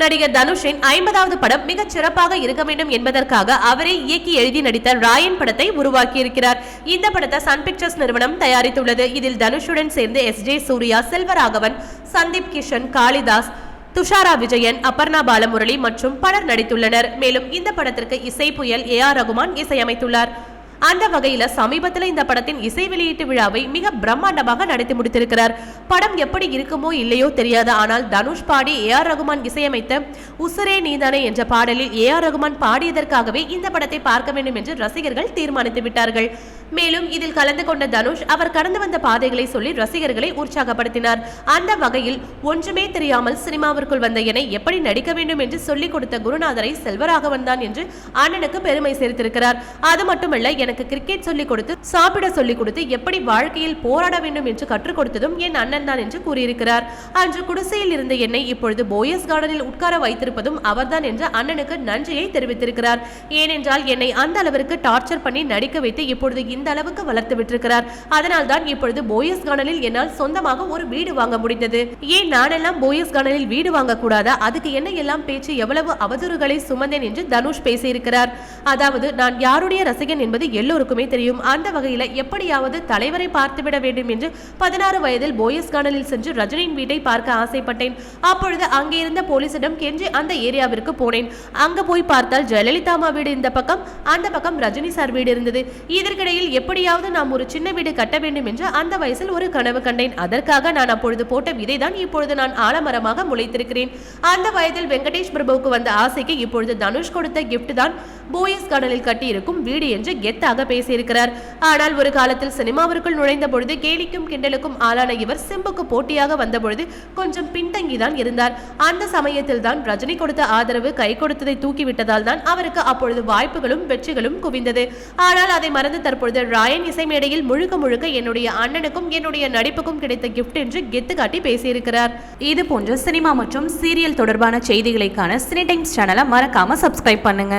நடிகர் தனுஷின் ஐம்பதாவது படம் மிகச் சிறப்பாக இருக்க வேண்டும் என்பதற்காக அவரே இயக்கி எழுதி நடித்த ராயன் படத்தை உருவாக்கியிருக்கிறார். இந்த படத்தை சன் பிக்சர்ஸ் நிறுவனம் தயாரித்துள்ளது. இதில் தனுஷுடன் சேர்ந்து எஸ் ஜே சூர்யா செல்வராகவன் சந்தீப் கிஷன் காளிதாஸ் துஷாரா விஜயன் அபர்ணா பாலமுரளி மற்றும் பலர் நடித்துள்ளனர். மேலும் இந்த படத்திற்கு இசை புயல் ஏ ஆர் ரகுமான் இசையமைத்துள்ளார். அந்த வகையில சமீபத்தில் இந்த படத்தின் இசை வெளியீட்டு விழாவை மிக பிரம்மாண்டமாக நடத்தி முடித்திருக்கிறார். படம் எப்படி இருக்குமோ இல்லையோ தெரியாது. ஆனால் தனுஷ் பாடி ஏ ஆர் ரகுமான் இசையமைத்த உசுரே நீதானே என்ற பாடலில் ஏ ஆர் ரகுமான் பாடியதற்காகவே இந்த படத்தை பார்க்க வேண்டும் என்று ரசிகர்கள் தீர்மானித்து விட்டார்கள். மேலும் இதில் கலந்து கொண்ட தனுஷ் அவர் கடந்து வந்த பாதைகளை சொல்லி ரசிகர்களை உற்சாகப்படுத்தினார். அந்த வகையில் ஒன்றுமே தெரியாமல் சினிமாவிற்குள் வந்த என்னை எப்படி நடிக்க வேண்டும் என்று சொல்லிக் கொடுத்த குருநாதரை செல்வராகவன் தான் என்று அண்ணனுக்கு பெருமை சேர்த்திருக்கிறார். அது மட்டுமல்ல எனக்கு கிரிக்கெட் சொல்லிக் கொடுத்து சாப்பிட சொல்லிக் கொடுத்து எப்படி வாழ்க்கையில் போராட வேண்டும் என்று கற்றுக் கொடுத்ததும் என் அண்ணன் தான் என்று கூறியிருக்கிறார். அன்று குடிசையில் இருந்த என்னை இப்பொழுது போயஸ் கார்டனில் உட்கார வைத்திருப்பதும் அவர்தான் என்று அண்ணனுக்கு நன்றியை தெரிவித்திருக்கிறார். ஏனென்றால் என்னை அந்த அளவிற்கு டார்ச்சர் பண்ணி நடிக்க வைத்து இப்பொழுது இந்த அளவுக்கு வளர்த்து விட்டிருக்கிறார். அதனால் தான் இப்பொழுது போயஸ் கானலில் என்னால் சொந்தமாக ஒரு வீடு வாங்க முடிந்தது. ஏன் நானெல்லாம் போயஸ் கானலில் வீடு வாங்க கூடாதா அதுக்கு என்ன எல்லாம் பேச்சு எவ்வளவு அவதூறுகளை சுமந்தேன் என்று தனுஷ் பேசியிருக்கிறார். அதாவது நான் யாருடைய ரசிகன் என்பது எல்லோருக்குமே தெரியும். அந்த வகையில எப்படியாவது தலைவரை பார்த்துவிட வேண்டும் என்று பதினாறு வயதில் போயஸ் கானலில் சென்று ரஜினியின் வீட்டை பார்க்க ஆசைப்பட்டேன். அப்பொழுது அங்கே இருந்த போலீசிடம் கெஞ்சி அந்த ஏரியாவிற்கு போனேன். அங்க போய் பார்த்தால் ஜெயலலிதா அம்மா வீடு இந்த பக்கம் அந்த பக்கம் ரஜினி சார் வீடு இருந்தது. இதற்கிடையில் எப்படியாவது நாம் ஒரு சின்ன வீடு கட்ட வேண்டும் என்று அந்த வயசில் ஒரு கனவு கண்டேன். அதற்காக நான் அப்பொழுது போட்ட விதை தான் இப்பொழுது நான் ஆலமரமாக முளைத்திருக்கிறேன். அந்த வயதில் வெங்கடேஷ் பிரபுவுக்கு வந்த ஆசைக்கு இப்பொழுது தனுஷ் கொடுத்த கிஃப்ட் தான் போயஸ் கடலில் கட்டியிருக்கும் வீடு என்று கெத்தாக பேசியிருக்கிறார். ஆனால் ஒரு காலத்தில் சினிமாவிற்குள் நுழைந்த பொழுது கேலிக்கும் கிண்டலுக்கும் ஆளான இவர் சிம்புக்கு போட்டியாக வந்த பொழுது கொஞ்சம் பின்தங்கிதான் இருந்தார். அந்த சமயத்தில் தான் ரஜினி கொடுத்த ஆதரவு கை கொடுத்ததை தூக்கிவிட்டதால் தான் அவருக்கு அப்பொழுது வாய்ப்புகளும் வெற்றிகளும் குவிந்தது. ஆனால் அதை மறந்து தற்பொழுது ராயன் இசை மேடையில் முழுக்க முழுக்க என்னுடைய அண்ணனுக்கும் என்னுடைய நடிப்புக்கும் கிடைத்த கிஃப்ட் என்று கெத்து காட்டி பேசியிருக்கிறார். இது போன்ற சினிமா மற்றும் சீரியல் தொடர்பான செய்திகளைக்கான சினி டைம்ஸ் சேனலை மறக்காம சப்ஸ்கிரைப் பண்ணுங்க.